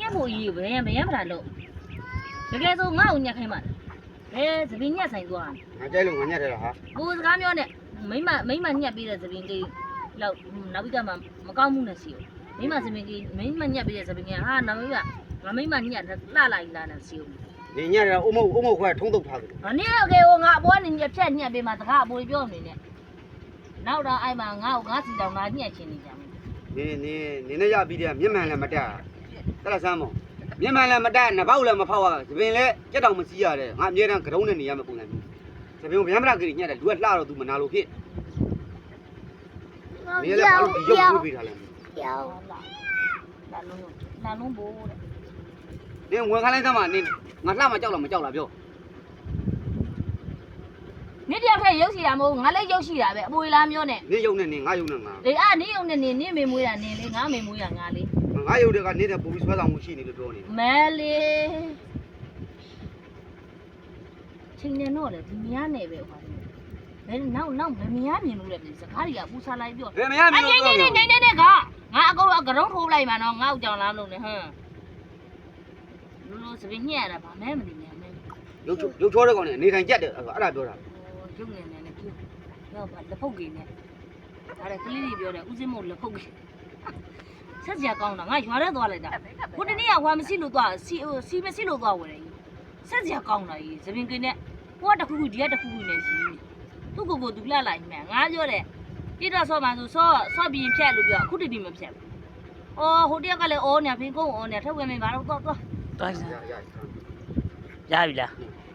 ညက်ဖို့အရေးဘယ်ရန်ဘယ်ရန်မလားလို့တကယ်ဆိုငါ့ကိုညက်ခိုင်းမှာဘယ်သပင်းညက်ဆိုင်သွားငါကြိုက်လို့ငါညက်တယ်လားဟာကိုစကားပြောနဲ့မိမမိမညက်ပြီးတဲ့သပင်းကြီးလောက်နောက်ပြီးတော့မှမကောင်းမှုနဲ့စီကိုမိမသပင်းကြီးမိမညက်ပြီးတဲ့သပင်းကြီးဟာနောက်ပြီးကငါမိမညက်လှလာလိုက်လာနဲ့စီကိုနေညက်တယ်အုံမုံအုံမုံခွဲထုံးတုတ်ထားတယ်။အနည်းတော့ကေဟိုငါအပေါ်ကနေညက်ဖြတ်ညက်ပေးမှတကားအပေါ်ပြောနေနဲ့။နောက်တော့အဲ့မှာငါ့ကိုငါစီတောင်ငါညက် ချင်နေကြတယ်နေနေနေနဲ့ရပြီးတဲ့မျက်မှန်လည်းမတက်တက်လားစမ်းမောမျက်မှန်လည်းမတက်နဘောက်လည်းမဖောက်ရသပင်လည်းကြက်တောင်မစီးရတယ်ငါအမြဲတမ်းကတုံးနဲ့နေရမယ့်ပုံစံမျိုးသပင်ကိုဗျမ်းမလာကြီးညက်တယ်လူကလှတော့ तू မနာလို့ဖြစ်နေလည်းဘာလို့ဒီရုပ်ကိုပေးထားလဲ။လာလာလုံးလာလုံးဘိုးတဲ့နေဝင်ခိုင်းလိုက်သမ်းမနေငါလှမကြောက်လားမကြောက်လားပြော။ နေ့တယောက်ထက်ရုပ်ရှိတာမဟုတ်ငါလည်းရုပ်ရှိတာပဲအပေါ်လာမျိုးနဲ့နေရုံနဲ့နေငါရုံနဲ့ငါ။လေအာနေုံနဲ့နေနေမေမွေးတာနေလေငါမေမွေးတာငါလေငါရုံတွေကနေတဲ့ပူပြီးဆွဲဆောင်မှုရှိနေလို့ပြောနေ။မဲလေချိန်နေတော့လေဒီမရနဲ့ပဲဟောတယ်။ဘယ်နောက်နောက်ဘယ်မရမြင်လို့လဲဒီစကားတွေကပူစားလိုက်ပြောဘယ်မရမအင်းငိလို့မ့်ပြောနေနေနေနေနေကငါအကုန်ကရုံးထိုးလိုက်မှာနော်ငါ့ကိုကြောင်လာမလို့နဲ့ဟမ်လူလူစပင်းညက်ရတာဗာမဲမသိနဲ့မဲရုပ်ရုပ်ချောတဲ့ကောင်နဲ့နေထိုင်ကြက်တယ်အဲ့ဒါပြောတာ ရုပ်နေနေနဲ့ပြောတော့ဗာလက်ဖုတ်ကြီးနဲ့အဲ့ဒါကလေးကြီးပြောတယ်ဦးစင်းမို့လက်ဖုတ်ကြီးဆက်စရာကောင်းတာငါရွာထဲသွားလိုက်တာဟိုတနေ့ကဟွာမရှိလို့သွားစီစီမရှိလို့သွားဝယ်တယ်ဆက်စရာကောင်းတာကြီးစပင်းကင်းနဲ့ဟိုကတခုခုဒီကတခုခုနဲ့ရှိသူ့ကိုယ်ကိုသူလှလိုက်မှန်ငါပြောတယ်ပြတော့ဆော့မှဆိုဆော့ဆော့ပြီးဖြတ်လို့ပြောအခုတည်းတည်းမဖြတ်ဘူး။အော်ဟိုတယောက်ကလည်းအော်နေဖင်ကုန်းအော်နေထုတ်ဝင်မင်းဘာလို့တော့တော့သွားစရမ်းရရပြီလားဟ